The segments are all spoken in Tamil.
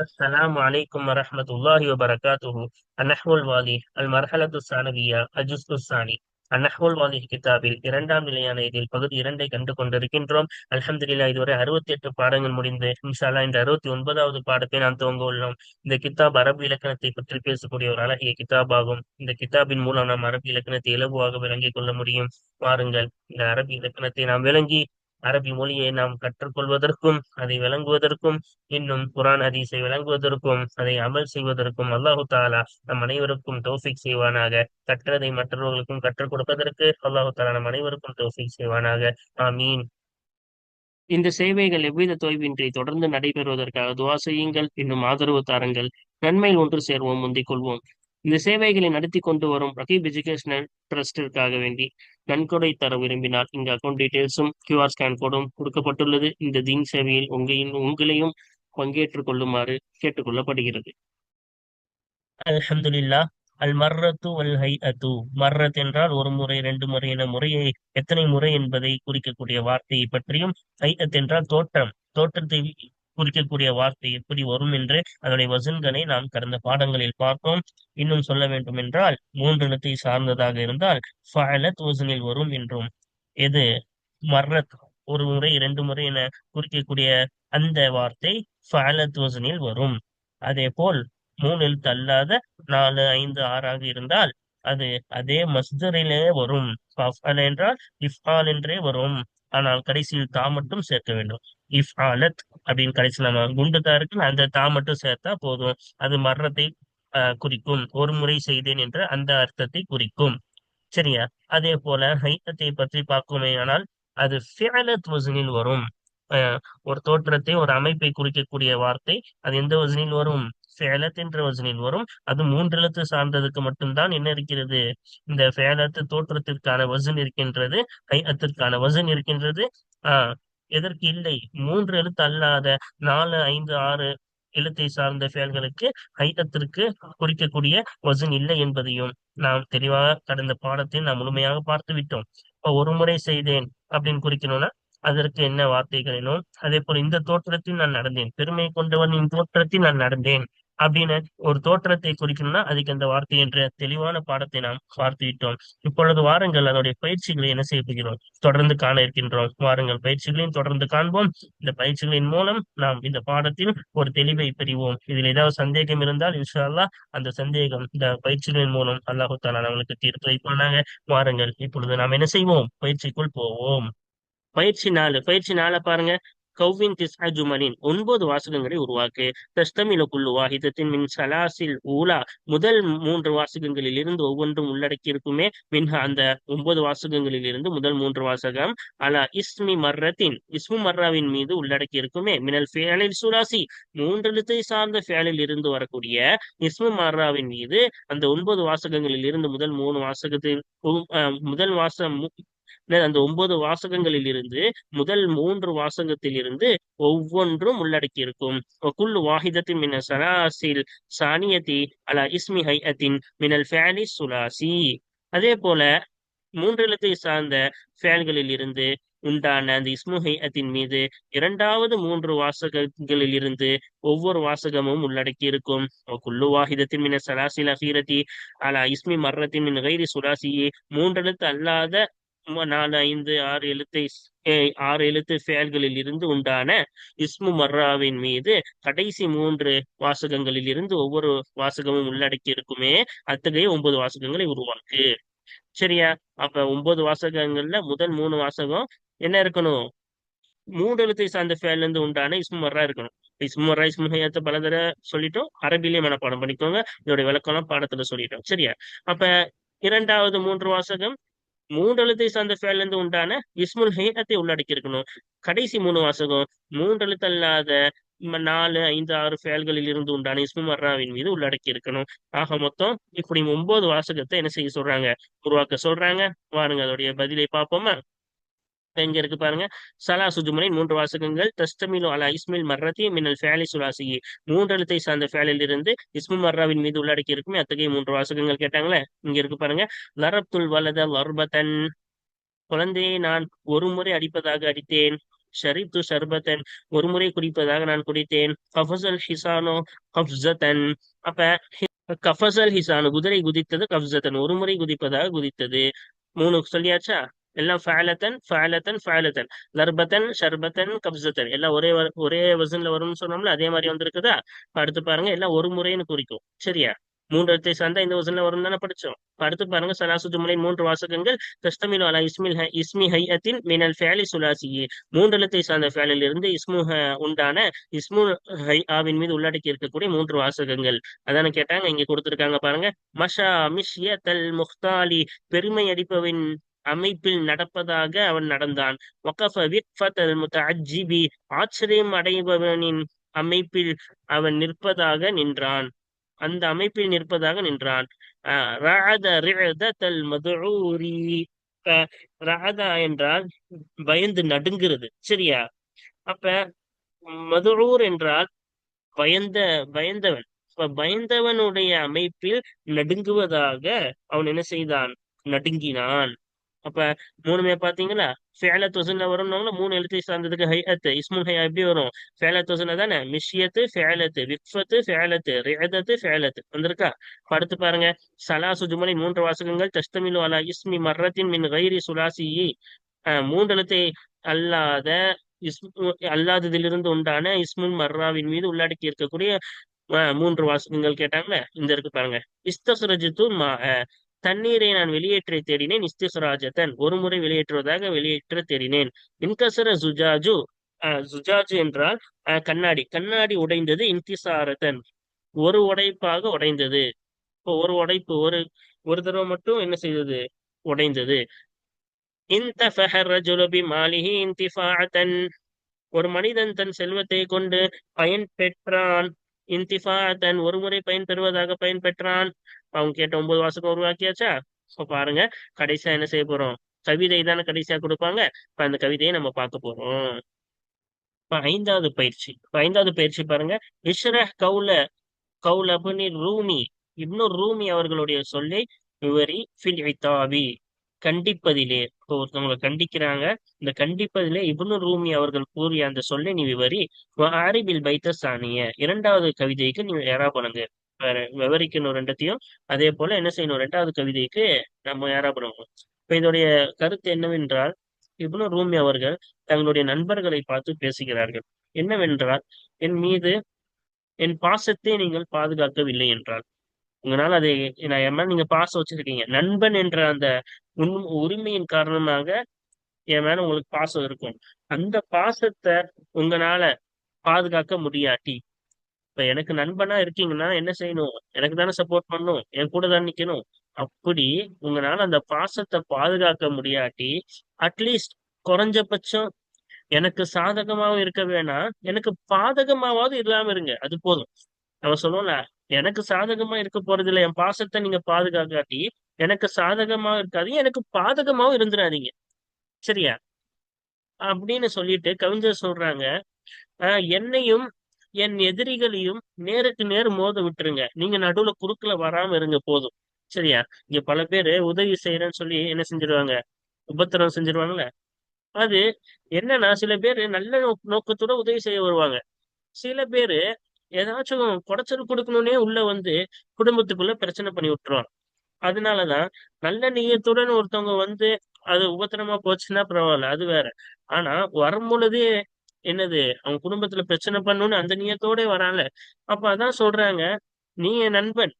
السلام عليكم ورحمة الله وبركاته النحو الواضح المرحلة الثانوية الجزء الثاني النحو الواضح கிதாபில் இரண்டாம் நிலையான இதில் பகுதி இரண்டை கண்டு கொண்டிருக்கின்றோம் அல்ஹம்துலில்லா இதுவரை அறுபத்தி எட்டு பாடங்கள் முடிந்து இன்ஷால்லா இந்த அறுபத்தி ஒன்பதாவது பாடத்தை நாம் துவங்க உள்ளோம் இந்த கிதாப் அரபு இலக்கணத்தை பற்றி பேசக்கூடிய ஒரு அழகிய கிதாபாகும் இந்த கிதாபின் மூலம் நாம் அரபு இலக்கணத்தை இலகுவாக விளங்கிக் கொள்ள முடியும் வாருங்கள் இந்த அரபு இலக்கணத்தை நாம் விளங்கி அரபி மொழியை நாம் கற்றுக்கொள்வதற்கும் அதை விளங்குவதற்கும் இன்னும் குரான் அதிசை விளங்குவதற்கும் அதை அமல் செய்வதற்கும் அல்லாஹு தாலா நம் அனைவருக்கும் தௌஃபிக் செய்வானாக. கற்றதை மற்றவர்களுக்கும் கற்றுக் கொடுப்பதற்கு அல்லாஹு தாலா நம் அனைவருக்கும் தௌஃபிக் செய்வானாக. ஆமீன். இந்த சேவைகள் எவ்வித தொய்வின்றி தொடர்ந்து நடைபெறுவதற்காக துவா செய்யுங்கள். இன்னும் ஆதரவு தாருங்கள். நன்மையில் ஒன்று சேர்வோம். முந்திக் கொள்வோம். இந்த சேவைகளை நடத்தி கொண்டு வரும் ரகீப் எஜுகேஷனல் ட்ரஸ்டிற்காக வேண்டி நன்கொடை தர விரும்பினால் இங்க அக்கௌண்ட் டீடைல்ஸும் கியூஆர் ஸ்கேன் கோடும் கொடுக்கப்பட்டுள்ளது. இந்த தீன் சேவையில் உங்களின் உங்களையும் பங்கேற்றுக் கொள்ளுமாறு கேட்டுக்கொள்ளப்படுகிறது. அல்ஹம்துலில்லா அல் மர்ரத்து அல் ஹை அத்து மர்ரத் என்றால் ஒரு முறை ரெண்டு முறை என முறையை எத்தனை முறை என்பதை குறிக்கக்கூடிய வார்த்தையை பற்றியும் ஹை அத் என்றால் தோற்றம். தோற்றத்தை குறிக்கக்கூடிய வார்த்தை எப்படி வரும் என்று அதனுடைய வசன்களை நாம் கடந்த பாடங்களில் பார்த்தோம். இன்னும் சொல்ல வேண்டும் என்றால் மூன்று சார்ந்ததாக இருந்தால் ஃபலத் வசனில் வரும் என்றும் எது? மர்ரத். ஒரு முறை இரண்டு முறை என குறிக்கக்கூடிய அந்த வார்த்தை ஃபலத் வசனில் வரும். அதே போல் மூணு எழுத்து அல்லாத நாலு ஐந்து ஆறாக இருந்தால் அது அதே மஸ்தரிலே வரும். என்றால் இஃபால் என்றே வரும். ஆனால் கடைசியில் தா மட்டும் சேர்க்க வேண்டும். இஃப் ஆலத் uh, அப்படின்னு கடைசியில் நம்ம குண்டு தா இருக்கு அந்த தா மட்டும் சேர்த்தா போதும். அது மரணத்தை ஆஹ் குறிக்கும். ஒரு முறை செய்தேன் என்ற அந்த அர்த்தத்தை குறிக்கும். சரியா? அதே போல ஹைத்தத்தை பற்றி பார்க்குமே ஆனால் அது ஃபேலத் வசனில் வரும். ஆஹ் ஒரு தோற்றத்தை ஒரு அமைப்பை குறிக்கக்கூடிய வார்த்தை அது எந்த வசனில் வரும்? ஃபேலத் என்ற வசனில் வரும். அது மூன்று எழுத்து சார்ந்ததுக்கு மட்டும்தான் என்ன இருக்கிறது? இந்த ஃபேலத்து தோற்றத்திற்கான வசன் இருக்கின்றது கைஅத்திற்கான வசன் இருக்கின்றது. ஆஹ் எதற்கு இல்லை? மூன்று எழுத்து அல்லாத நாலு ஐந்து ஆறு எழுத்தை சார்ந்த செயல்களுக்கு ஹைத்தத்திற்கு குறிக்கக்கூடிய வசன் இல்லை என்பதையும் நாம் தெளிவாக கடந்த பாடத்தில் நாம் முழுமையாக பார்த்து விட்டோம். இப்போ ஒரு முறை செய்தேன் அப்படின்னு குறிக்கணும்னா அதற்கு என்ன வார்த்தைகளிலும்? அதே போல இந்த தோற்றத்தில் நான் நடந்தேன். பெருமை கொண்டவனின் தோற்றத்தில் நான் நடந்தேன். அப்படின்னு ஒரு தோற்றத்தை குறிக்கணும்னா அதுக்கு அந்த வார்த்தை என்ற தெளிவான பாடத்தை நாம் பார்த்து விட்டோம் இப்பொழுது வாருங்கள் அதனுடைய பயிற்சிகளை என்ன செய்ய போகிறோம்? தொடர்ந்து காண இருக்கின்றோம். வாருங்கள் பயிற்சிகளையும் தொடர்ந்து காண்போம். இந்த பயிற்சிகளின் மூலம் நாம் இந்த பாடத்தில் ஒரு தெளிவை பெறுவோம். இதில் ஏதாவது சந்தேகம் இருந்தால் இன்ஷா அல்லாஹ் அந்த சந்தேகம் இந்த பயிற்சிகளின் மூலம் அல்லாஹு தாலா நம்மளுக்கு தீர்த்து வைப்பானாங்க வாருங்கள் இப்பொழுது நாம் என்ன செய்வோம்? பயிற்சிக்குள் போவோம். பயிற்சி நாலு பயிற்சி நாளை பாருங்க. கௌவின் திஸ் அஜுமலின் ஒன்பது வாசகங்களை உருவாக்கு. தஸ்தமில குல்லு வாஹிதத்தின் மின் சலாசில் ஊலா. முதல் மூன்று வாசகங்களில் இருந்து ஒவ்வொன்றும் உள்ளடக்கி இருக்குமே மின்ஹா அந்த ஒன்பது வாசகங்களில் இருந்து முதல் மூன்று வாசகம். அலா இஸ்மி மர்ரத்தின் இஸ்மு மர்ராவின் மீது உள்ளடக்கி இருக்குமே மினல் ஃபேலில் சுலாசி மூன்றெழுத்தை சார்ந்த ஃபேலில் இருந்து வரக்கூடிய இஸ்மு மர்ராவின் மீது அந்த ஒன்பது வாசகங்களில் இருந்து முதல் மூணு வாசகத்தில் முதல் வாசம் அந்த ஒன்பது வாசகங்களில் இருந்து முதல் மூன்று வாசகத்தில் இருந்து ஒவ்வொன்றும் உள்ளடக்கி இருக்கும் குல்லு வாஹிதத்தின் மின சராசில் சானியத்தி அலா இஸ்மி ஹைஅத்தின் மினல் ஃபேலி சுலாசி. அதே போல மூன்று எழுத்தை சார்ந்த ஃபேல்களில் இருந்து உண்டான அந்த இஸ்முஹையத்தின் மீது இரண்டாவது மூன்று வாசகங்களில் இருந்து ஒவ்வொரு வாசகமும் உள்ளடக்கி இருக்கும் குல்லு வாஹிதத்தின் மின சலாசில் அஹீரத்தி அலா இஸ்மி மர்ரத்தின் மின் கைரி சுலாசியே மூன்றெழுத்து அல்லாத நாலு ஐந்து ஆறு எழுத்தை ஆறு எழுத்து ஃபேல்களில் இருந்து உண்டான இஸ்மு மர்ராவின் மீது கடைசி மூன்று வாசகங்களில் இருந்து ஒவ்வொரு வாசகமும் உள்ளடக்கி இருக்குமே அத்தகைய ஒன்பது வாசகங்களை உருவாக்கு. சரியா? அப்ப ஒன்பது வாசகங்கள்ல முதல் மூணு வாசகம் என்ன இருக்கணும்? மூன்று எழுத்தை சார்ந்த ஃபேல்ல இருந்து உண்டான இஸ்மு மர்ரா இருக்கணும். இஸ்மு மர்ரா இஸ்மு ஹையத்தை பல தடவை சொல்லிட்டோம். அரபிலேயே மனப்பாடம் பண்ணிக்கோங்க. இதோட விளக்கம்லாம் பாடத்துல சொல்லிட்டோம். சரியா? அப்ப இரண்டாவது மூன்று வாசகம் மூன்று எழுத்தை சார்ந்த ஃபேல்ல இருந்து உண்டான இஸ்முல் ஹேனத்தை உள்ளடக்கி இருக்கணும் கடைசி மூணு வாசகம் மூன்றெழுத்து அல்லாத நாலு ஐந்து ஆறு ஃபேல்களில் இருந்து உண்டான இஸ்மு மர்ராவின் மீது உள்ளடக்கி இருக்கணும் ஆக மொத்தம் இப்படி ஒன்பது வாசகத்தை என்ன செய்ய சொல்றாங்க? உருவாக்க சொல்றாங்க. வாருங்க அதோடைய பதிலை பார்ப்போமா? எங்க இருக்கு பாருங்க. சலா சுஜுமனை மூன்று வாசகங்கள். தஸ்தமிலு அலா இஸ்மில் மர்ரத்தி மின்னல் ஃபேலி சுலாசியி மூன்று எழுத்தை சார்ந்த ஃபேலில் இருந்து இஸ்மு மர்ராவின் மீது உள்ளடக்கி இருக்குமே அத்தகைய மூன்று வாசகங்கள் கேட்டாங்களே? இங்க இருக்கு பாருங்க. லரப்துல் வலத லர்பத்தன் குழந்தையை நான் ஒரு முறை அடிப்பதாக அடித்தேன். ஷரித்து ஷர்பத்தன் ஒரு முறை குடிப்பதாக நான் குடித்தேன். கஃபசல் ஹிசானோ கஃப்சத்தன் அப்ப கஃபசல் ஹிசானு குதிரை குதித்தது கஃப்சத்தன் ஒரு முறை குதிப்பதாக குதித்தது. மூணு சொல்லியாச்சா? எல்லாம் ஃபேலத்தன் ஃபேலத்தன் ஃபேலத்தன் லர்பத்தன் ஷர்பத்தன் கப்சத்தன் எல்லாம் ஒரே ஒரே வசன்ல வரும்னு சொன்னோம்ல அதே மாதிரி வந்திருக்குதா? அடுத்து பாருங்க எல்லாம் ஒரு முறைன்னு குறிக்கும். சரியா? மூன்று இடத்தை சார்ந்தா இந்த வசன்ல வரும் தானே படிச்சோம். அடுத்து பாருங்க சலாசு ஜுமலை மூன்று வாசகங்கள். தஸ்தமிலு அலா இஸ்மில் ஹ- இஸ்மி ஹையத்தின் மினல் ஃபேலி சுலாசியே. மூன்று இடத்தை சார்ந்த ஃபேலில் இருந்து இஸ்மு உண்டான இஸ்மு ஹை ஆவின் மீது உள்ளடக்கி இருக்கக்கூடிய மூன்று வாசகங்கள். அதான கேட்டாங்க இங்க கொடுத்திருக்காங்க பாருங்க. மஷா மிஷ்யத்தல் முஹ்தாலி பெருமை அடிப்பவின் அமைப்பில் நடப்பதாக அவன் நடந்தான். ஆச்சரியம் அடைபவனின் அமைப்பில் அவன் நிற்பதாக நின்றான். அந்த அமைப்பில் நிற்பதாக நின்றான். ராதா என்றால் பயந்து நடுங்கிறது. சரியா? அப்ப மதுரூர் என்றால் பயந்த பயந்தவன். இப்ப பயந்தவனுடைய அமைப்பில் நடுங்குவதாக அவன் என்ன செய்தான்? நடுங்கினான். அப்ப மூணுமே பாத்தீங்களா? ஃபேல வசன்ல வரும்னாங்களா மூணு எழுத்தை சார்ந்ததுக்கு ஹையத்து இஸ்முல் ஹையா எப்படி வரும்? ஃபேல வசன்ல தானே? மிஷியத்து ஃபேலத்து விக்ஃபத்து ஃபேலத்து ரிஅதத்து ஃபேலத்து. வந்திருக்கா? படுத்து பாருங்க. சலாசு சுஜுமணி மூன்று வாசகங்கள் தஸ்தமிலு அலா இஸ்மி மர்ரத்தின் மின் கைரி சுலாசி மூன்று எழுத்தை அல்லாத இஸ்மு அல்லாததிலிருந்து உண்டான இஸ்முல் மர்ராவின் மீது உள்ளடக்கி இருக்கக்கூடிய அஹ், மூன்று வாசகங்கள் கேட்டாங்க இந்த இருக்கு பாருங்க. இஸ்தசுரஜித்து மா தண்ணீரை நான் வெளியேற்ற தேடினேன் இஸ்திசுராஜத்தன் ஒரு முறை வெளியேற்றுவதாக வெளியேற்ற தேடினேன். இன்கசர சுஜாஜு சுஜாஜு என்றால் கண்ணாடி. கண்ணாடி உடைந்தது இன்திசாரத்தன் ஒரு உடைப்பாக உடைந்தது. இப்போ ஒரு உடைப்பு ஒரு ஒரு தடவை மட்டும் என்ன செய்தது? உடைந்தது. ஒரு மனிதன் தன் செல்வத்தை கொண்டு பயன் பெற்றான் இன்திஃபா தன் ஒருமுறை பயன் பெறுவதாக பயன் பெற்றான் அவங்க கேட்ட ஒன்பது வாசகம் உருவாக்கியாச்சா இப்ப பாருங்க கடைசியா என்ன செய்ய போறோம்? கவிதை தானே கடைசியா கொடுப்பாங்க. இப்ப அந்த கவிதையை நம்ம பார்க்க போறோம். இப்ப ஐந்தாவது பயிற்சி. இப்ப ஐந்தாவது பயிற்சி பாருங்க. இஷ்ர கவுல கவுல அப்படின்னு ரூமி. இப்னு ரூமி அவர்களுடைய சொல்லை விவரி ஃபில் இத்தாபி கண்டிப்பதிலே இப்போ ஒருத்தவங்களை கண்டிக்கிறாங்க. இந்த கண்டிப்பதிலே இப்னு ரூமி அவர்கள் கூறிய அந்த சொல்லை நீ விவரி ஆரிபில் பைத்த சாணிய. இரண்டாவது கவிதைக்கு நீ யாரா பண்ணுங்க. விவரிக்கணும் ரெண்டத்தையும். அதே போல என்ன செய்யணும்? ரெண்டாவது கவிதைக்கு நம்ம யாரா பண்ணுவோம் இப்ப இதோடைய கருத்து என்னவென்றால் இப்னு ரூமி அவர்கள் தங்களுடைய நண்பர்களை பார்த்து பேசுகிறார்கள். என்னவென்றால் என் மீது என் பாசத்தை நீங்கள் பாதுகாக்கவில்லை என்றால் உங்களால அதை நான் என் மேல நீங்க பாசம் வச்சிருக்கீங்க. நண்பன் என்ற அந்த உண் உரிமையின் காரணமாக என் மேல உங்களுக்கு பாசம் இருக்கும். அந்த பாசத்தை உங்களால பாதுகாக்க முடியாட்டி இப்ப எனக்கு நண்பனா இருக்கீங்கன்னா என்ன செய்யணும்? எனக்கு தானே சப்போர்ட் பண்ணணும். என் கூட தான் நிக்கணும். அப்படி உங்களால அந்த பாசத்தை பாதுகாக்க முடியாட்டி அட்லீஸ்ட் குறைஞ்சபட்சம் எனக்கு சாதகமாவும் இருக்க வேணாம் எனக்கு பாதகமாவது இல்லாம இருங்க. அது போதும். நம்ம சொல்லுவோம்ல எனக்கு சாதகமா இருக்க போறது இல்லை என் பாசத்தை நீங்க பாதுகாக்காட்டி எனக்கு சாதகமா இருக்காது எனக்கு பாதகமாவும் இருந்துடாதீங்க சரியா? அப்படின்னு சொல்லிட்டு கவிஞர் சொல்றாங்க. ஆஹ் என்னையும் என் எதிரிகளையும் நேருக்கு நேர் மோத விட்டுருங்க. நீங்க நடுவுல குறுக்குல வராம இருங்க போதும். சரியா? இங்க பல பேரு உதவி செய்யறேன்னு சொல்லி என்ன செஞ்சிருவாங்க? உபத்திரம் செஞ்சிருவாங்கல்ல? அது என்னன்னா சில பேர் நல்ல நோக்கத்தோட உதவி செய்ய வருவாங்க. சில பேரு ஏதாச்சும் குடைச்சல் கொடுக்கணும்னே உள்ள வந்து குடும்பத்துக்குள்ள பிரச்சனை பண்ணி விட்டுருவாங்க. அதனாலதான் நல்ல நீயத்துடன் ஒருத்தவங்க வந்து அது உபத்திரமா போச்சுன்னா பரவாயில்ல அது வேற. ஆனா வரும் பொழுதே என்னது அவங்க குடும்பத்துல பிரச்சனை பண்ணணும்னு அந்த நியத்தோட வரான்ல. அப்ப அதான் சொல்றாங்க நீ என் நண்பன்.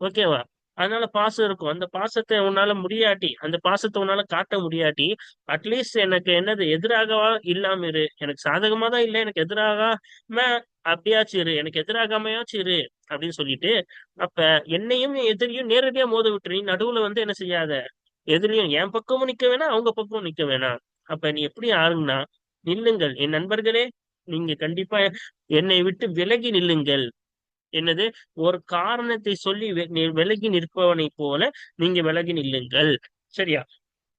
ஓகேவா? அதனால பாசம் இருக்கும். அந்த பாசத்தை உன்னால முடியாட்டி அந்த பாசத்தை உன்னால காட்ட முடியாட்டி அட்லீஸ்ட் எனக்கு என்னது எதிராகவா இல்லாம இரு. எனக்கு சாதகமா தான் இல்லை எனக்கு எதிராகாம அப்படியாச்சும் இரு. எனக்கு எதிராகாமையாச்சும் இரு அப்படின்னு சொல்லிட்டு அப்ப என்னையும் எதிரியும் நேரடியா மோத விட்டுரு. நீ நடுவுல வந்து என்ன செய்யாத? எதிரியும் என் பக்கமும் நிக்க வேணாம் அவங்க பக்கமும் நிக்க வேணாம். அப்ப நீ எப்படி ஆளுங்கன்னா நில்லுங்கள். என் நண்பர்களே நீங்க கண்டிப்பா என்னை விட்டு விலகி நில்லுங்கள். என்னது? ஒரு காரணத்தை சொல்லி விலகி நிற்பவனை போல நீங்க விலகி நில்லுங்கள். சரியா?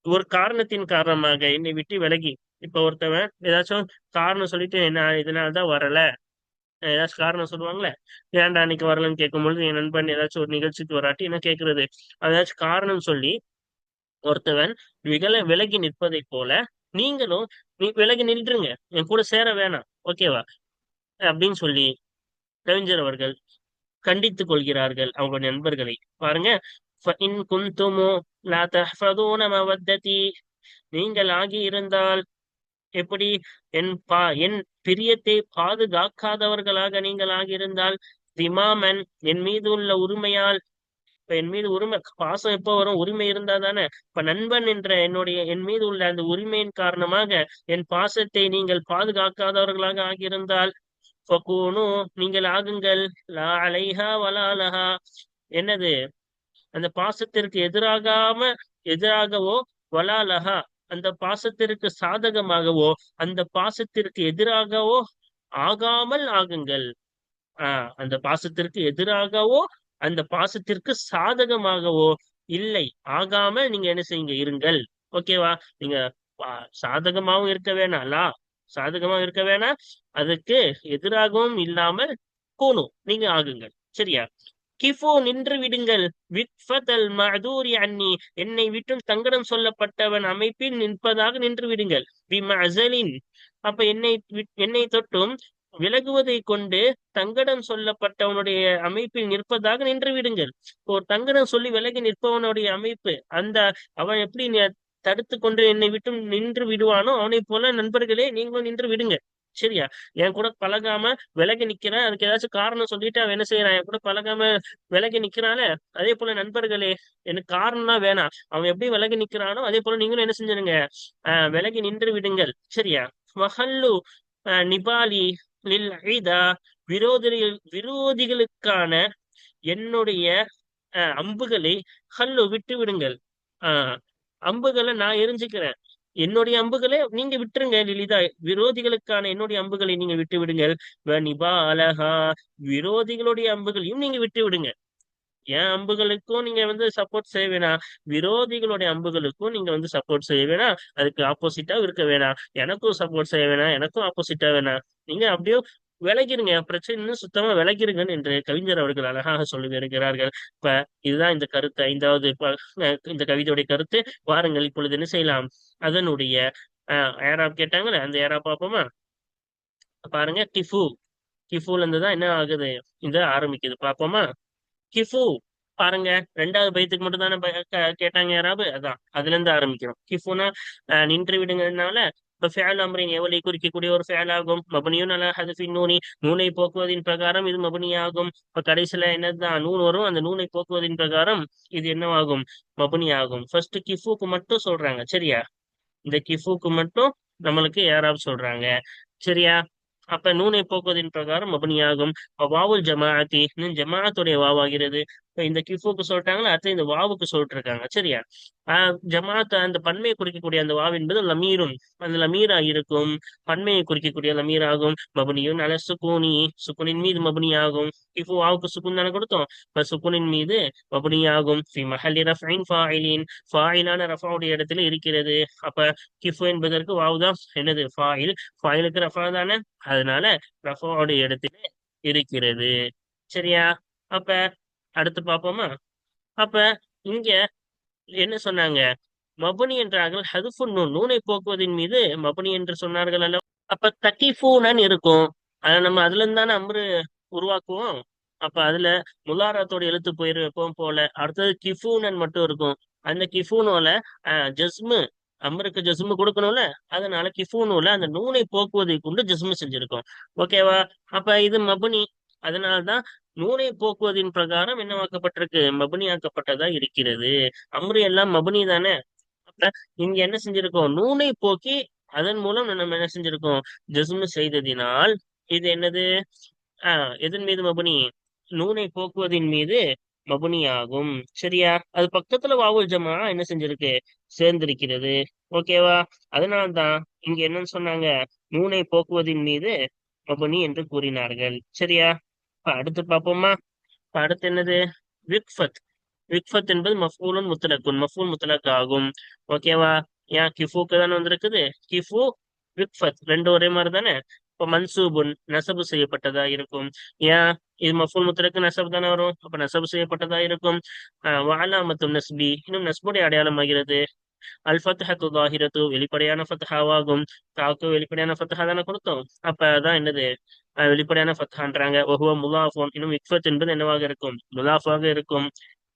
ஒரு காரணத்தின் காரணமாக என்னை விட்டு விலகி இப்ப ஒருத்தவன் ஏதாச்சும் காரணம் சொல்லிட்டு என்ன இதனாலதான் வரல. ஏதாச்சும் காரணம் சொல்லுவாங்களே? ஏன்டா அன்னைக்கு வரலன்னு கேட்கும்பொழுது என் நண்பன் ஏதாச்சும் ஒரு நிகழ்ச்சிக்கு வராட்டி என்ன கேட்கறது? அதாச்சும் காரணம் சொல்லி ஒருத்தவன் விகல விலகி நிற்பதை போல நீங்களும் விலகி நின்றுங்க. என் கூட சேர வேணாம். ஓகேவா அப்படின்னு சொல்லி கவிஞர் அவர்கள் கண்டித்துக் கொள்கிறார்கள் அவங்களுடைய நண்பர்களை. பாருங்க. நீங்கள் ஆகி இருந்தால் எப்படி? என் பா என் பிரியத்தை பாதுகாக்காதவர்களாக நீங்கள் ஆகியிருந்தால் திமாமன் என் மீது உள்ள உரிமையால் இப்ப என் மீது உரிமை பாசம் எப்போ வரும்? உரிமை இருந்தா தானே. இப்ப நண்பன் என்ற என்னுடைய என் மீது உள்ள அந்த உரிமையின் காரணமாக என் பாசத்தை நீங்கள் பாதுகாக்காதவர்களாக ஆகியிருந்தால் நீங்கள் ஆகுங்கள். லா அலைஹா வலாலஹா என்னது? அந்த பாசத்திற்கு எதிராகாம எதிராகவோ வலாலஹா அந்த பாசத்திற்கு சாதகமாகவோ அந்த பாசத்திற்கு எதிராகவோ ஆகாமல் ஆகுங்கள். ஆஹ் அந்த பாசத்திற்கு எதிராகவோ அந்த பாசத்திற்கு சாதகமாகவோ இல்லை. ஆகாம நீங்க என்ன செய்யுங்க? இருங்கள். ஓகேவா நீங்க சாதகமாவும் இருக்க வேணாம்லா சாதகமாவும் இருக்க வேணாம். அதுக்கு எதிராகவும் இல்லாம கூணும் நீங்க ஆகுங்கள். சரியா? கிஃபோ நின்று விடுங்கள். விக்ஃபதல் மதூரி அன்னி. என்னை விட்டும் தங்கடம் சொல்லப்பட்டவன் அமைப்பில் நிற்பதாக நின்று விடுங்கள். பிமஅசலின் அப்ப என்னை விட்- என்னை தொட்டும் விலகுவதை கொண்டு தங்கடம் சொல்லப்பட்டவனுடைய அமைப்பில் நிற்பதாக நின்று விடுங்கள். ஒரு தங்கடம் சொல்லி விலகி நிற்பவனுடைய அமைப்பு அந்த அவன் எப்படி தடுத்து கொண்டு என்னை விட்டு நின்று விடுவானோ அவனை போல நண்பர்களே நீங்களும் நின்று விடுங்க சரியா? என் கூட பழகாம விலகி நிக்கிறான் அதுக்கு ஏதாச்சும் காரணம் சொல்லிட்டு அவன் என்ன செய்யறான் என் கூட பழகாம விலகி நிக்கிறானே? அதே போல நண்பர்களே எனக்கு காரணம்னா வேணாம். அவன் எப்படி விலகி நிக்கிறானோ அதே போல நீங்களும் என்ன செஞ்சிருங்க. ஆஹ் விலகி நின்று விடுங்கள். சரியா? மஹல்லு நிபாலி விரோதிகள் விரோதிகளுக்கான என்னுடைய அம்புகளை ஹல்லு விட்டு விடுங்கள். ஆஹ் அம்புகளை நான் எரிஞ்சுக்கிறேன். என்னுடைய அம்புகளை நீங்க விட்டுருங்க லலிதா விரோதிகளுக்கான என்னுடைய அம்புகளை நீங்க விட்டு விடுங்கள். வ விரோதிகளுடைய அம்புகளையும் நீங்க விட்டு விடுங்க. என் அம்புகளுக்கும் நீங்க வந்து சப்போர்ட் செய்ய வேணாம். விரோதிகளுடைய அம்புகளுக்கும் நீங்க வந்து சப்போர்ட் செய்ய வேணாம். அதுக்கு ஆப்போசிட்டா இருக்க வேணாம். எனக்கும் சப்போர்ட் செய்ய வேணாம். எனக்கும் ஆப்போசிட்டா வேணாம். நீங்க அப்படியே விலகிருங்க. பிரச்சனை சுத்தமா விலகிருங்கன்னு என்று கவிஞர் அவர்கள் அழகாக சொல்லி இப்ப இதுதான் இந்த கருத்து. ஐந்தாவது இந்த கவிதையுடைய கருத்து. வாருங்கள் இப்பொழுது என்ன செய்யலாம்? அதனுடைய ஏராப் கேட்டாங்களே? அந்த ஏராப் பார்ப்போமா? பாருங்க கிஃபு கிஃபுல இருந்து தான் என்ன ஆகுது? இந்த ஆரம்பிக்குது. பார்ப்போமா? கிஃபு. பாருங்க ரெண்டாவது பயத்துக்கு மட்டும் தானே கேட்டாங்க யாராவது? அதான் அதுல இருந்து ஆரம்பிக்கிறோம். கிஃபுனா நின்று விடுங்கிறதுனால இப்ப ஃபேல் அம்ரின் எவலை குறிக்கக்கூடிய ஒரு ஃபேல் ஆகும்? மபனியும் நல்லா ஹதஃபி நூனி நூனை போக்குவதின் பிரகாரம் இது மபனியாகும். இப்ப கடைசியில என்னதான் நூன் வரும். அந்த நூனை போக்குவதின் பிரகாரம் இது என்னவாகும்? மபனி ஆகும் ஃபர்ஸ்ட் கிஃபுக்கு மட்டும் சொல்றாங்க. சரியா? இந்த கிஃபுக்கு மட்டும் நம்மளுக்கு யாராவது சொல்றாங்க. சரியா? அப்ப நூனை போக்குவதின் பிரகாரம் மபனியாகும் வாவுல் ஜமாஅத்தி ஜமாஅத்துடைய வாவாகிறது. இந்த கிஃபுக்கு சொல்லிட்டாங்களா அடுத்து இந்த வாவுக்கு சொல்லிட்டு இருக்காங்க சரியா? ஆஹ் ஜமாத் அந்த பன்மையை குறிக்கக்கூடிய அந்த வாவு என்பது லமீரும். அந்த லமீரா இருக்கும் பன்மையை குறிக்கக்கூடிய லமீர் ஆகும் மபுனியும் நல்ல சுக்கூனி. சுக்குனின் மீது மபனியாகும். கிஃபு வாவுக்கு சுக்குன் தானே கொடுத்தோம். இப்ப சுக்குனின் மீது மபனியாகும். ஃபி மஹல்லி ரஃபைன் ஃபாயிலின். ஃபாயிலான ரஃபாவுடைய இடத்துல இருக்கிறது. அப்ப கிஃபு என்பதற்கு வாவு தான். என்னது? ஃபாயில். ஃபாயிலுக்கு ரஃபா தானே. அதனால ரஃபாவுடைய இடத்துல இருக்கிறது. சரியா? அப்ப அடுத்து பார்ப்போமா? அப்ப இங்க என்ன சொன்னாங்க? மபுனி என்றார்கள் ஹதுஃபு நூன் நூனை போக்குவதின் மீது மபுனி என்று சொன்னார்கள் அல்ல அப்ப தக்கிஃபூனன் இருக்கும். அத நம்ம அதுல இருந்தானே அம்ரு உருவாக்குவோம்? அப்ப அதுல முலாரத்தோட எழுத்து போயிருப்போம் போல. அடுத்தது கிஃபூனன் மட்டும் இருக்கும். அந்த கிஃபூனோல ஜஸ்மு அம்ருக்கு ஜஸ்மு கொடுக்கணும்ல? அதனால கிஃபூனோல அந்த நூனை போக்குவதை கொண்டு ஜஸ்மு செஞ்சிருக்கோம். ஓகேவா? அப்ப இது மபுனி. அதனால்தான் நூனை போக்குவதின் பிரகாரம் என்னவாக்கப்பட்டிருக்கு? மபனியாக்கப்பட்டதா இருக்கிறது. அம்ரு எல்லாம் மபுனி தானே? அப்ப இங்க என்ன செஞ்சிருக்கோம்? நூனை போக்கி அதன் மூலம் நம்ம என்ன செஞ்சிருக்கோம்? ஜஸ்மு செய்ததினால் இது என்னது? ஆஹ் எதன் மீது மபுனி? நூனை போக்குவதின் மீது மபனியாகும். சரியா? அது பக்கத்துல வாவுல் ஜமா என்ன செஞ்சிருக்கு? சேர்ந்திருக்கிறது. ஓகேவா? அதனால்தான் இங்க என்னன்னு சொன்னாங்க. நூனை போக்குவதின் மீது மபனி என்று கூறினார்கள். சரியா? அடுத்து பார்ப்போமா? அடுத்து என்னது? விக்ஃபத். விக்ஃபத் என்பது மஃபூலுன் முத்தலக்குன். மஃபூல் முத்தலக் ஆகும் ஓகேவா ஏன் கிஃபுக்கு தானே வந்திருக்குது? கிஃபு விக்ஃபத். ரெண்டு ஒரே மாதிரி தானே? இப்போ மன்சூபுன் நசபு செய்யப்பட்டதா இருக்கும். ஏன்? இது மஃபூல் முத்தலக்கு நசபு தானே வரும். அப்ப நசபு செய்யப்பட்டதா இருக்கும். வாலா மத்தும் நஸ்பி. இன்னும் நஸ்புடைய அடையாளம் ஆகிறது. அல் ஃபத்ஹத்து தாஹிரத்து வெளிப்படையான ஃபத்ஹாவாகும். தாக்கு வெளிப்படையான ஃபத்ஹா தானே கொடுத்தோம். அப்ப அதான் என்னது? வெளிப்படையான ஃபத்ஹான்றாங்க ஒஹுவ முலாஃபோன். இன்னும் விக்ஃபத் என்பது என்னவாக இருக்கும்? முலாஃபாக இருக்கும்.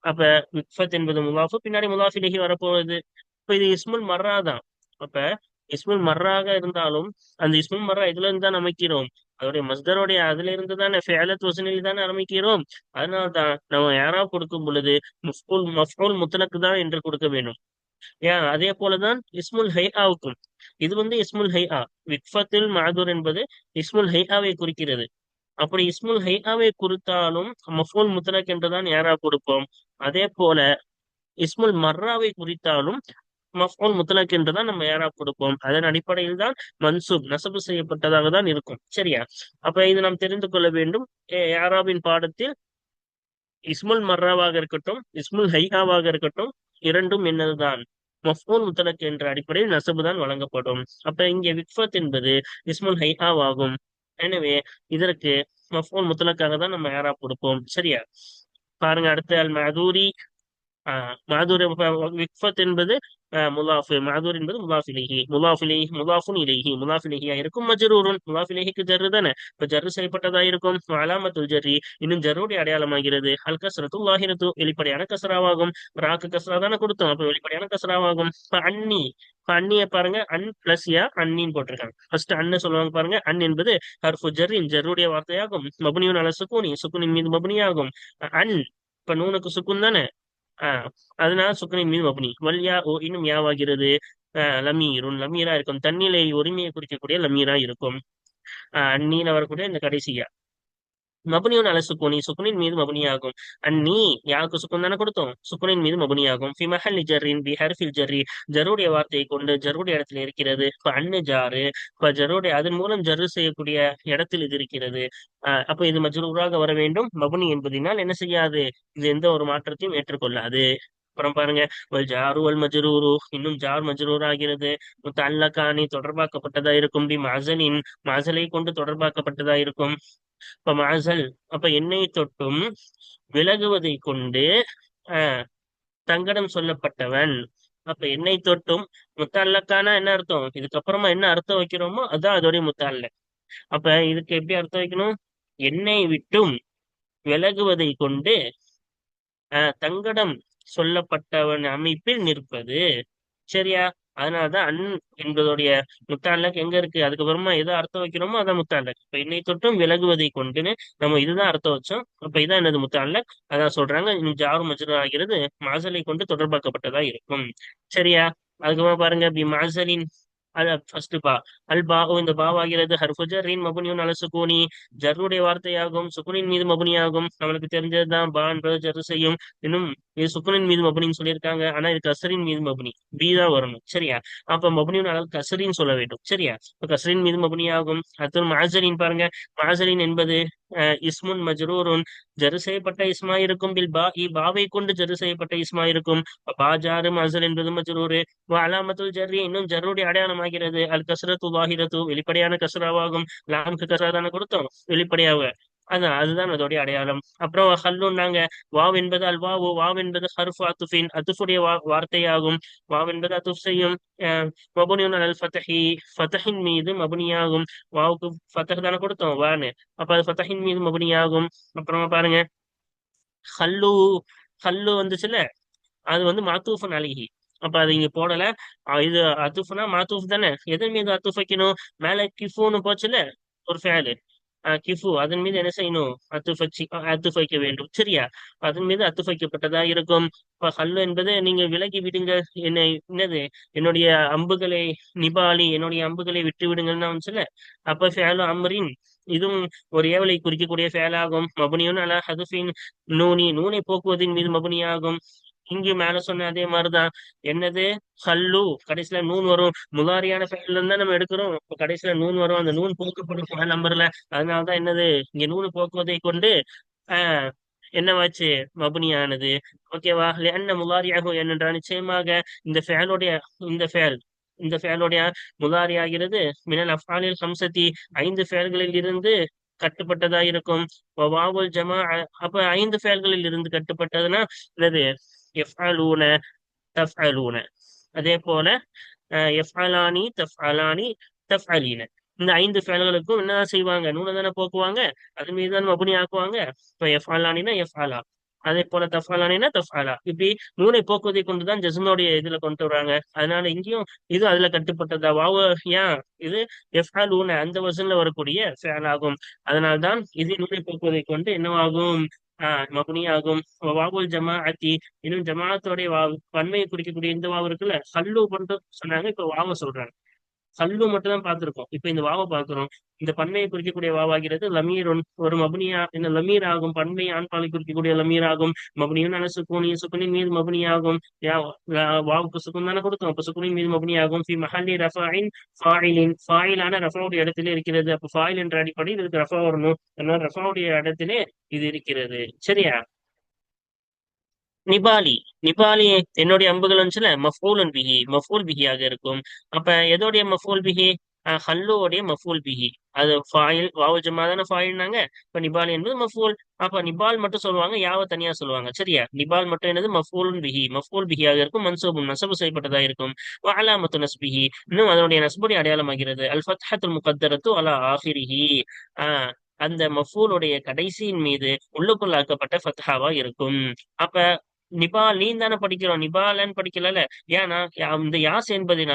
அப்ப விக்ஃபத் என்பது முலாஃபு. பின்னாடி முலாஃபிலேஹி வரப்போகுது. இப்ப இது இஸ்முல் மர்ரா தான். அப்ப இஸ்முல் மர்ராக இருந்தாலும் அந்த இஸ்முல் மர்ரா இதுல இருந்து தான் அமைக்கிறோம். அதோடைய மஸ்தருடைய அதுல இருந்து தானே ஃபேலத் வசனில் தானே ஆரம்பிக்கிறோம் அதனால தான் நம்ம யாரா கொடுக்கும் பொழுது முஃபூல் மஃபூல் முத்தலக்கு தான் என்று கொடுக்க வேண்டும். அதே போலதான் இஸ்முல் ஹைஆவுக்கும். இது வந்து இஸ்முல் ஹைஆ. விக்ஃபத்தில் மாதூர் என்பது இஸ்முல் ஹைஆவை குறிக்கிறது. அப்படி இஸ்முல் ஹைஆவை குறித்தாலும் மஃபூல் முத்தலக் என்றுதான் யாரா கொடுப்போம். அதே போல இஸ்முல் மர்ராவை குறித்தாலும் மஃபூல் முத்தலக் என்றுதான் நம்ம யாரா கொடுப்போம். அதன் அடிப்படையில் தான் மன்சூப் நசபு செய்யப்பட்டதாக தான் இருக்கும். சரியா? அப்ப இது நாம் தெரிந்து கொள்ள வேண்டும். யாராவின் பாடத்தில் இஸ்முல் மர்ராவாக இருக்கட்டும் இஸ்முல் ஹைஹாவாக இருக்கட்டும் இரண்டும் என்னதுதான்? மஃபூல் முத்தலக் என்ற அடிப்படையில் நசபு தான் வழங்கப்படும். அப்ப இங்கே விக்ஃபத் என்பது இஸ்முல் ஹைஹாவாகும் எனவே இதற்கு மஃபூல் முத்தலக்காக தான் நம்ம யாரா கொடுப்போம். சரியா? பாருங்க அடுத்து அல் மதூரி மாதூர் விக்ஃபத் என்பது முலாஃபு மாதூர் என்பது முலாஃபிலேஹி முலாஃபிலேஹி முலாஃபுன் இலேஹி. முலாஃபிலேஹியா இருக்கும் மஜரூருன். முலாஃபிலேஹிக்கு ஜர்ரு தானே? இப்ப ஜர்ரு செய்யப்பட்டதா இருக்கும் அலாமத்துல் ஜர்ரி. இன்னும் ஜர்ருடைய அடையாளமாகிறது. அல் கசரத்து லாஹிரத்து வெளிப்படையான கசராவாகும் ராக்கு கசரா தானே கொடுத்தோம். அப்ப வெளிப்படையான கசராவாகும் இப்ப அன்னி. அன்னிய பாருங்க அன் பிளஸ் யா அன்னின்னு போட்டிருக்காங்க. ஃபர்ஸ்ட் அன்னு சொல்லுவாங்க பாருங்க. அன் என்பது ஹர்ஃபு ஜர்ரின் ஜர்ருடைய வார்த்தையாகும். மபுனியூன் அல சுக்குனி. சுக்குனின் மீது மபுனியாகும். அன். இப்ப நூனுக்கு சுக்குன் தானே? ஆஹ் அதனால சுக்கரின் மீது மபுனி வல்யா ஓ இன்னும் யாவாகிறது? ஆஹ் லமீருன். லமீரா இருக்கும். தன்னிலை உரிமையை குறிக்கக்கூடிய லமீரா இருக்கும். ஆஹ் அந்நீல வரக்கூடிய இந்த கடைசியா. மபுனியோன் அல சுக்குனி சுக்குனின் மீது மபுனியாகும். அந்நீ யாருக்கு சுக்குன் தானே கொடுத்தோம்? சுக்குனின் மீது மபுனியாகும். ஃபி ஜர்ரின் பி ஹர்ஃபில் ஜர்ரி. ஜருடைய வார்த்தையை கொண்டு ஜருடைய இடத்துல இருக்கிறது. இப்ப அன்னு ஜாரு. இப்ப ஜருடைய அதன் மூலம் ஜரு செய்யக்கூடிய இடத்தில் இது இருக்கிறது. அப்போ அப்ப இது மஜ்ரூராக வர வேண்டும். மபுனி என்பதினால் என்ன செய்யாது? இது எந்த ஒரு மாற்றத்தையும் ஏற்றுக்கொள்ளாது. அப்புறம் பாருங்க. வல் ஜாரு வல் மஜ்ரூரு. இன்னும் ஜார் மஜ்ரூர் ஆகிறது முத்தல்லகானி தொடர்பாக்கப்பட்டதா இருக்கும். பி மாசனின் மாசலை கொண்டு தொடர்பாக்கப்பட்டதா இருக்கும். இப்ப மாசல் அப்ப எண்ணெய் தொட்டும் விலகுவதை கொண்டு ஆஹ் தங்கடம் சொல்லப்பட்டவன். அப்ப எண்ணெய் தொட்டும் முத்தல்லக்கானா என்ன அர்த்தம்? இதுக்கப்புறமா என்ன அர்த்தம் வைக்கிறோமோ அதான் அதோடைய முத்தால்ல. அப்ப இதுக்கு எப்படி அர்த்தம் வைக்கணும்? எண்ணெய் விட்டும் விலகுவதை கொண்டு தங்கடம் சொல்லப்பட்டவன் அமைப்பில் நிற்பது. சரியா? அதனாலதான் அன் என்பதோடைய முத்தாண்டக் எங்க இருக்கு? அதுக்கப்புறமா எதை அர்த்தம் வைக்கிறோமோ அதான் முத்தாண்டக் இப்ப இன்னை தொட்டும் விலகுவதை கொண்டுன்னு நம்ம இதுதான் அர்த்தம் வச்சோம். அப்ப இதான் என்னது முத்தாண்டக் அதான் சொல்றாங்க இன்னும் ஜாரு மஜ்ரூர் ஆகிறது மாசலை கொண்டு தொடர்பாக்கப்பட்டதா இருக்கும். சரியா? அதுக்கப்புறமா பாருங்க இப்படி மாசலின் அது ஃபர்ஸ்ட் பா அல் இந்த பாவாகிறது ஹர்ஃபுஜரின் மபுனியும் அல சுகூனி ஜர்ருடைய வார்த்தையாகும் சுகுனின் மீது மபுனியாகும் நம்மளுக்கு தெரிஞ்சதுதான் பா என்பது ஜர்ரு செய்யும் இன்னும் இது சுக்குனின் மீது மபுனின்னு சொல்லியிருக்காங்க. ஆனா இது கசரின் மீது மபுனி பி தான் வரணும் சரியா அப்ப மபுனியும் அளவு கசரின்னு சொல்ல வேண்டும் சரியா இப்ப கசரின் மீது மபுனியாகும் அடுத்து மாசரின் பாருங்க மாசரின் என்பது இஸ்முன் மஜ்ரூருன் ஜரு செய்யப்பட்ட இஸ்மா இருக்கும் பில் பா இ பாவை கொண்டு ஜரு செய்யப்பட்ட இஸ்மா இருக்கும் பா ஜாரு மசல் என்பது மஜ்ரூரு. அலாமத்துல் ஜர்ரி இன்னும் ஜருடைய அடையாளமாகிறது. அல் கசரத்து வாஹிரத்து வெளிப்படையான கசராவாகும் லாமுக்கு கசரா தானே கொடுத்தோம். வெளிப்படையாக. அதான் அதுதான் அதோடைய அடையாளம். அப்புறம் ஹல்லுன்னாங்க வாவ் என்பது அல் வாவு வாவ் என்பது ஹர்ஃப் அத்துஃபின் அத்துஃபுடைய வா வார்த்தையாகும். வாவ் என்பது அத்துஃப் செய்யும் மபுனியுன் அல் ஃபத்தஹி ஃபத்தஹின் மீது மபுனியாகும். வாவுக்கு ஃபத்தஹ் தானே கொடுத்தோம் வான்னு. அப்ப அது ஃபத்தஹின் மீது மபுனியாகும். அப்புறமா பாருங்க ஹல்லு ஹல்லு வந்துச்சுல அது வந்து மாத்தூஃபன் அழகி அப்ப அது இங்க போடல. இது அத்துஃப்னா மாத்தூஃப் தானே? எதன் மீது அத்துஃப் வைக்கணும்? மேல கிஃபுன்னு போச்சுல ஒரு ஃபேலு. கிஃபு. அதன் மீது என்ன செய்யணும்? அத்துஃபச்சி அத்துஃபைக்க வேண்டும். சரியா? அதன் மீது அத்துஃபைக்கப்பட்டதா இருக்கும்? இப்ப ஹல்லு என்பது நீங்க விலகி விடுங்க என்ன என்னது? என்னுடைய அம்புகளை நிபாலி என்னுடைய அம்புகளை விட்டு விடுங்கன்னு சொல்ல. அப்ப ஃபேலு அம்ரின் இதுவும் ஒரு ஏவலை குறிக்கக்கூடிய ஃபேலாகும். மபுனியும் அலா ஹதுஃபின் நூனி நூனை போக்குவதின் மீது மபுனியாகும். இங்கு மேல சொன்ன அதே மாதிரிதான். என்னது? ஹல்லு கடைசியில நூன் வரும். முதாரியான ஃபைல்ல இருந்தா நம்ம எடுக்கிறோம். இப்ப கடைசியில நூன் வரும். அந்த நூன் போக்கப்படும் ஃபைல் நம்பர்ல அதனாலதான் என்னது? இங்க நூன் போக்குவதை கொண்டு ஆஹ் என்னவாச்சு? மபுனியானது. ஓகேவா என்ன முதாரியாகும் என்னென்றா? நிச்சயமாக இந்த ஃபேலுடைய இந்த ஃபேல் இந்த ஃபேலுடைய முலாரி ஆகிறது மினல் அஃபாலில் ஹம்சத்தி ஐந்து ஃபேல்களில் இருந்து கட்டுப்பட்டதா இருக்கும். வாவுல் ஜமா அப்ப ஐந்து ஃபேல்களில் இருந்து கட்டுப்பட்டதுன்னா என்னது? எஃப்அலூன தஃப்அலூன அதே போல எஃப்அலானி தஃப்அலானி தஃப்அலீன இந்த ஐந்து ஃபேல்களுக்கும் என்ன செய்வாங்க? நூனை தானே போக்குவாங்க? அது மீது தான் மபுனி ஆக்குவாங்க? இப்போ எஃப்அலானினா எஃப்அலா அதே போல தஃபாலானா தஃபாலா இப்படி நூனை போக்குவதை கொண்டுதான் ஜஸ்மோடைய இதுல கொண்டு வர்றாங்க. அதனால இங்கேயும் இது அதுல கட்டுப்பட்டதா? வாவ ஏன் இது எஃப் அலூனை அந்த வசன்ல வரக்கூடிய ஃபேல் ஆகும் அதனால்தான் இது நூனை போக்குவதை கொண்டு என்னவாகும்? ஆஹ் மபுனி வாவுல் ஜமாஅத்தி இன்னும் ஜமாஅத்தோடைய வாவு பன்மையை குறிக்கக்கூடிய இந்த வாவு இருக்குல்ல ஹல்லு பண்றது சொன்னாங்க இப்ப வாவ சொல்றாங்க. சல்லு மட்டும் தான் பார்த்திருக்கோம். இப்ப இந்த வாவை பார்க்கிறோம். இந்த பன்மையை குறிக்கக்கூடிய வாவாகிறது லமீர் ஒரு மபுனியா இந்த லமீர் ஆகும் பன்மை ஆண்பாலை குறிக்கக்கூடிய லமீர் ஆகும் மபுனியும் நல்ல சுக்குனி மீது மபுனி ஆகும் வாவுக்கு சுக்குன் தானே கொடுத்தோம். அப்ப சுக்குனி மீது மபுனி ஆகும் ஃபி மஹல்லி ரஃபாயின் ஃபாயிலின் ஃபாயிலான ரஃபாவுடைய இடத்துல இருக்கிறது. அப்ப ஃபாயில் என்ற அடிப்படையில் இதுக்கு ரஃபா வரணும். அதனால ரஃபாவுடைய இடத்திலே இது இருக்கிறது. சரியா? நிபாலி. நிபாலி என்னுடைய அம்புகள் வந்துச்சுல மஃபூலன் பிஹி மஃபூல் பிஹியாக இருக்கும். அப்ப எதோடைய மஃபூல் பிஹி? ஹல்லோடைய மஃபூல் பிஹி. அது ஃபாயில் வாவல் ஜமா தானே ஃபாயில்னாங்க? இப்ப நிபால் என்பது மஃபூல். அப்ப நிபால் மட்டும் சொல்லுவாங்க யாவ தனியா சொல்லுவாங்க? சரியா? நிபால் மட்டும் என்னது? மஃபூல் பிஹி. மஃபூல் பிஹியாக இருக்கும் மன்சூபும் நசபு செய்யப்பட்டதா இருக்கும். அலாமத்து நஸ்பிஹி. இன்னும் அதனுடைய நஸ்புடைய அடையாளமாகிறது. அல் ஃபத்ஹத்துல் முகத்தரத்து அலா ஆஹிரிஹி. ஆஹ் அந்த மஃபூலுடைய கடைசியின் மீது உள்ளுக்குள்ளாக்கப்பட்ட ஃபத்ஹாவா இருக்கும். அப்ப நிபால் நீ தானே படிக்கிறோம். நிபாலன்னு படிக்கல ஏன்னா இந்த யாஸ் என்பதின்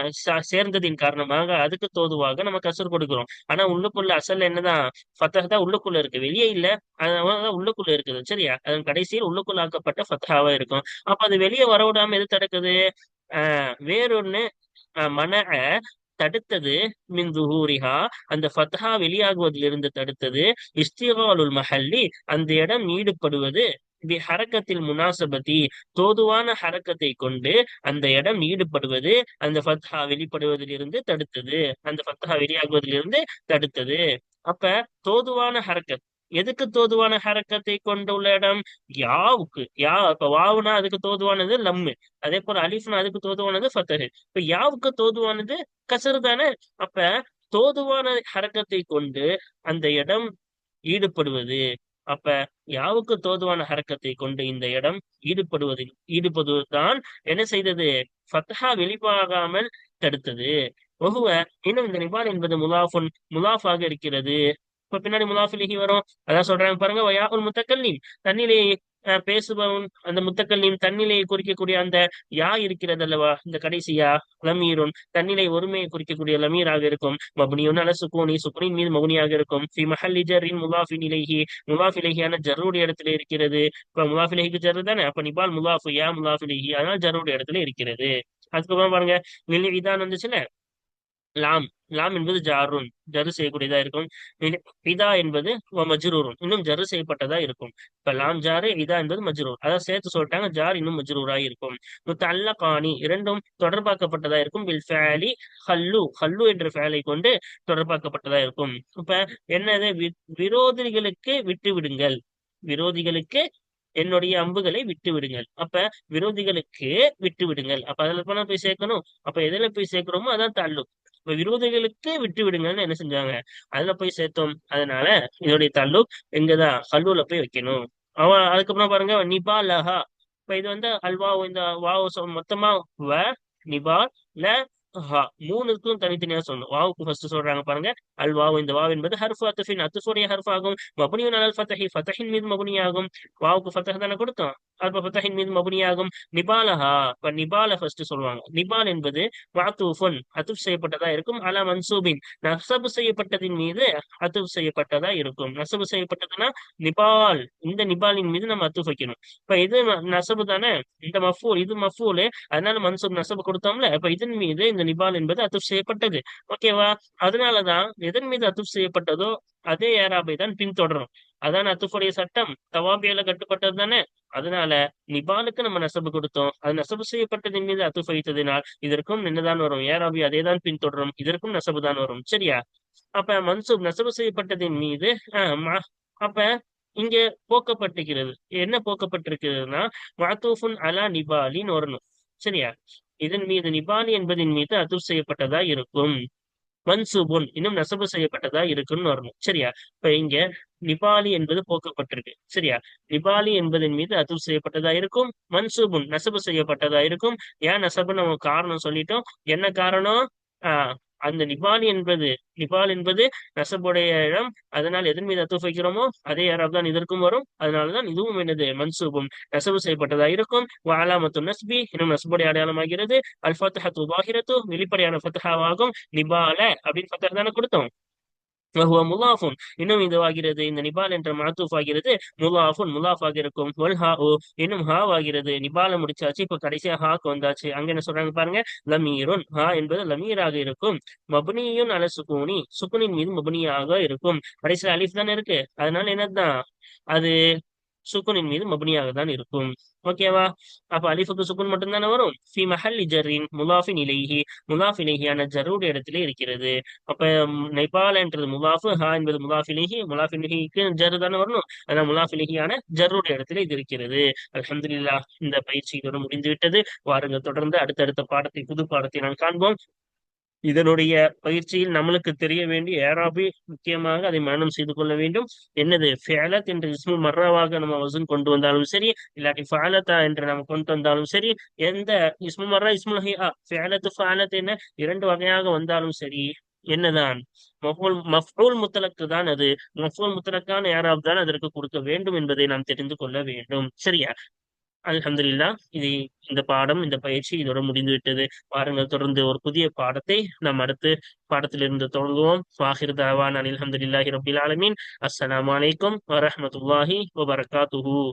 சேர்ந்ததின் காரணமாக அதுக்கு தோதுவாக நம்ம கசர் கொடுக்கிறோம். ஆனா உள்ளுக்குள்ள அசல் என்னதான்? ஃபத்தஹ் தான் உள்ளுக்குள்ள இருக்கு. வெளியே இல்ல. அதனாலதான் உள்ளுக்குள்ள இருக்குது. சரியா? அதன் கடைசியில் உள்ளுக்குள்ள ஆக்கப்பட்ட ஃபத்தாவா இருக்கும். அப்ப அது வெளியே வரவிடாம எது தடுக்குது? ஆஹ் வேறொன்னு மன தடுத்தது மின் துஹூரிஹா அந்த ஃபத்ஹா வெளியாகுவதிலிருந்து தடுத்தது இஸ்திகாலுல் மஹல்லி. அந்த இடம் ஈடுபடுவது பி ஹரக்கத்தில் முனாசபதி தோதுவான ஹரக்கத்தை கொண்டு அந்த இடம் ஈடுபடுவது அந்த ஃபத்ஹா வெளிப்படுவதிலிருந்து தடுத்தது. அந்த ஃபத்ஹா வெளியாகுவதிலிருந்து தடுத்தது. அப்ப தோதுவான ஹரக்கத் எதுக்கு தோதுவான ஹரக்கத்தை கொண்டுள்ள இடம்? யாவுக்கு யா இப்ப வாவுனா அதுக்கு தோதுவானது லம்மு அதே போல அலிஃப்னா அதுக்கு தோதுவானது ஃபத்தஹு. இப்ப யாவுக்கு தோதுவானது? கசரு தானே. அப்ப தோதுவான ஹரக்கத்தை கொண்டு அந்த இடம் ஈடுபடுவது. அப்ப யாவுக்கு தோதுவான ஹரக்கத்தை கொண்டு இந்த இடம் ஈடுபடுவதில் ஈடுபடுவதுதான் என்ன செய்தது? ஃபத்ஹா வெளிப்பாகாமல் தடுத்தது. ஒகுவ இன்னும் இந்த நிபால் என்பது முலாஃபுன் முலாஃபாக இருக்கிறது. இப்ப பின்னாடி முலாஃபிலிகி வரும். அதான் சொல்றாங்க பாருங்க வயா உல் முத்தக்கல்லீம். தண்ணிலே பேசுபவன் அந்த முத்தக்கல்லின் தன்னிலையை குறிக்கக்கூடிய அந்த யா இருக்கிறது அல்லவா? இந்த கடைசி யா லமீருன் தன்னிலை ஒருமையை குறிக்கக்கூடிய லமீராக இருக்கும். மபுனியுன் அல சுக்கூனி சுக்குனின் மீது மபுனியாக இருக்கும். ஃபி மஹல்லி ஜர்ரின் முலாஃபி நிலைஹி. முலாஃபிலேஹியான ஜர்ருடைய இடத்துல இருக்கிறது. இப்ப முலாஃபிலேஹிக்கு ஜர்ரு தானே? அப்ப நிபால் முலாஃபு யா முலாஃபிலேஹி அதனால ஜர்ருடைய இடத்துல இருக்கிறது. அதுக்கப்புறம் பாருங்க இதான் வந்துச்சுல லாம். லாம் என்பது ஜாரூன். ஜரு செய்யக்கூடியதா இருக்கும். இதா என்பது மஜ்ரூரும் இன்னும் ஜரு செய்யப்பட்டதா இருக்கும். இப்ப லாம் ஜாரு இதா என்பது மஜ்ரூர். அதான் சேர்த்து சொல்லிட்டாங்க ஜார் இன்னும் மஜ்ரூராய் இருக்கும். முத்த அல்ல காணி இரண்டும் தொடர்பாக்கப்பட்டதா இருக்கும். Bill fairly ஹல்லு. ஹல்லு என்ற ஃபேலை கொண்டு தொடர்பாக்கப்பட்டதா இருக்கும். இப்ப என்னது? விரோதிகளுக்கு விட்டு விடுங்கள். விரோதிகளுக்கு என்னுடைய அம்புகளை விட்டு விடுங்கள். அப்ப விரோதிகளுக்கு விட்டு விடுங்கள். அப்ப அதுல போய் சேர்க்கணும்? அப்ப எதுல போய் சேர்க்கிறோமோ அதான் தள்ளு விரோதிகளுக்கு விட்டு விடுங்கன்னு என்ன செஞ்சாங்க? அதுல போய் சேர்த்தோம். அதனால இதோடைய தள்ளு எங்கதான் கல்லூல போய் வைக்கணும். அவன் அதுக்கப்புறம் பாருங்க நிபா லஹா. இப்ப இது வந்து அல்வா இந்த வாவ் மொத்தமா வ நிபா ல ஹா. மூணுக்கும் தனித்தனியா சொல்லணும். வாவுக்கு ஃபர்ஸ்ட் சொல்றாங்க பாருங்க. அல் வாவு இந்த வாவ் என்பது ஹர்ஃபு அத்துஃபின் அத்துஃபுடைய ஹர்ஃப் ஆகும். மபுனியும் அல் ஃபத்தஹி. ஃபத்தஹின் மீது மபுனியாகும் வாவுக்கு ஃபத்தஹ் தானே கொடுத்தோம். அல்ப மீது மபுனியாகும் நிபாலஹா. இப்ப நிபால ஃபர்ஸ்ட் சொல்லுவாங்க. நிபால் என்பது மாத்தூஃபுன் அத்துஃப் செய்யப்பட்டதா இருக்கும். அலா மன்சூபின் நசபு செய்யப்பட்டதின் மீது அத்துஃப் செய்யப்பட்டதா இருக்கும். நசபு செய்யப்பட்டதுன்னா நிபால். இந்த நிபாலின் மீது நம்ம அத்துப் வைக்கணும். இப்ப இது நசபு தானே? இந்த மஃபூல் இது மஃபூல். அதனால மன்சூப் நசபு கொடுத்தோம்ல. இப்ப இதன் மீது இந்த நிபால் என்பது அத்துப் செய்யப்பட்டது. ஓகேவா? அதனாலதான் எதன் மீது அத்துப் செய்யப்பட்டதோ அதே ஏராபை தான் பின்தொடரும். அதான் நத்துக்குடைய சட்டம். தவாபியால கட்டுப்பட்டது தானே? அதனால நிபாலுக்கு நம்ம நெசபு கொடுத்தோம். அது நெசபு செய்யப்பட்டதின் மீது அத்து வைத்ததினால் இதற்கும் நின்னுதான் வரும். ஏராபி அதே தான் பின்தொடரும். இதற்கும் நெசபு தான் வரும். சரியா? அப்ப மன்சூப் நெசபு செய்யப்பட்டதின் மீது. அப்ப இங்க போக்கப்பட்டிருக்கிறது. என்ன போக்கப்பட்டிருக்கிறதுனா மாத்தூஃபுன் அலா நிபாலின்னு வரணும் சரியா? இதன் மீது நிபாலி என்பதின் மீது அதுப் செய்யப்பட்டதா இருக்கும். மன்சூபுன் இன்னும் நசபு செய்யப்பட்டதா இருக்குன்னு வரணும். சரியா? இப்ப இங்க நிபாலி என்பது போக்கப்பட்டிருக்கு. சரியா? நிபாலி என்பதன் மீது அது செய்யப்பட்டதா இருக்கும்? மன்சூபுன் நசபு செய்யப்பட்டதா இருக்கும்? ஏன் நசபு நம்ம காரணம் சொல்லிட்டோம். என்ன காரணம்? ஆஹ் அந்த நிபால் என்பது நிபால் என்பது நசபுடைய இடம். அதனால் எதன் மீது அத்துஃப் வைக்கிறோமோ அதே யாராவது தான் இதற்கும் வரும். அதனாலதான் இதுவும் என்னது மன்சூபும். நசபு செய்யப்பட்டதா இருக்கும். வாலாமத்து நஸ்பி இன்னும் நசபுடைய அடையாளமாகிறது. அல் ஃபத்ஹத்து வாஹிரத்து வெளிப்படையான ஃபத்ஹாவாகும் நிபால அப்படின்னு ஃபத்தஹ் தானே கொடுத்தோம். முலாஃபுன் இன்னும் இதுவாகிறது இந்த நிபால் என்ற மாத்தூஃப் ஆகிறது முலாஃபுன் முலாஃப் இருக்கும் வல் ஹா ஓ இன்னும் ஹாவ் ஆகிறது நிபால முடிச்சாச்சு. இப்ப கடைசியா ஹாக்கு வந்தாச்சு. அங்க என்ன சொல்றாங்க பாருங்க லமீருன். ஹா என்பது லமீராக இருக்கும். மபுனியும் அல சுகுனி. சுக்குனின் மீது மபுனியாக இருக்கும். கடைசியில் அலிஃப் தானே இருக்கு. அதனால என்னதுதான்? அது சுக்குனின் மீது மபுனியாக தான் இருக்கும். ஓகேவா அப்ப அலிஃபுக்கு சுக்குன் மட்டும் தானே வரும்? ஃபி மஹல்லி ஜர்ரின் முலாஃபின் இலைஹி. முலாஃப் இலைஹியான ஜர்ருடைய இடத்துல இருக்கிறது. அப்ப நெபால் என்றது முலாஃபு ஹா என்பது முலாஃப் இலைஹி முலாஃப் இலைஹிக்கு தானே வரணும்? அதான் முலாஃப் இலைஹியான ஜர்ருடைய இடத்துல இது இருக்கிறது. அலமதுல்லா இந்த பயிற்சி இதோட முடிந்து விட்டது வாருங்கள் தொடர்ந்து அடுத்தடுத்த பாடத்தை புது பாடத்தை நான் காண்போம். இதனுடைய பயிற்சியில் நம்மளுக்கு தெரிய வேண்டிய ஏராபி முக்கியமாக அதை மனம் செய்து கொள்ள வேண்டும். என்னது? ஃபேலத் என்ற இஸ்மு மர்ராவாக நம்ம வசூல் கொண்டு வந்தாலும் சரி இல்லாட்டி ஃபாலத்தா என்று நம்ம கொண்டு வந்தாலும் சரி எந்த இஸ்மு மர்ரா இஸ்முல் ஹியா ஃபேலத்து ஃபாலத் என்ன இரண்டு வகையாக வந்தாலும் சரி என்னதான்? மஃபூல் மஃபூல் முத்தலக்கு தான் அது. மஃபூல் முத்தலக்கான யாராவது தான் அதற்கு கொடுக்க வேண்டும் என்பதை நாம் தெரிந்து கொள்ள வேண்டும். சரியா? அலமதுல்லா இது இந்த பாடம் இந்த பயிற்சி இதோட முடிந்து விட்டது வாருங்கள் தொடர்ந்து ஒரு புதிய பாடத்தை நாம் அடுத்து பாடத்திலிருந்து தொடங்குவோம். வாஹிர் தாவான் அல்ஹம்துலில்லாஹி ரபில் ஆலமீன். அஸ்லாம் வலைக்கம் வரமத்துல்லாஹி வபரகாத்துஹு.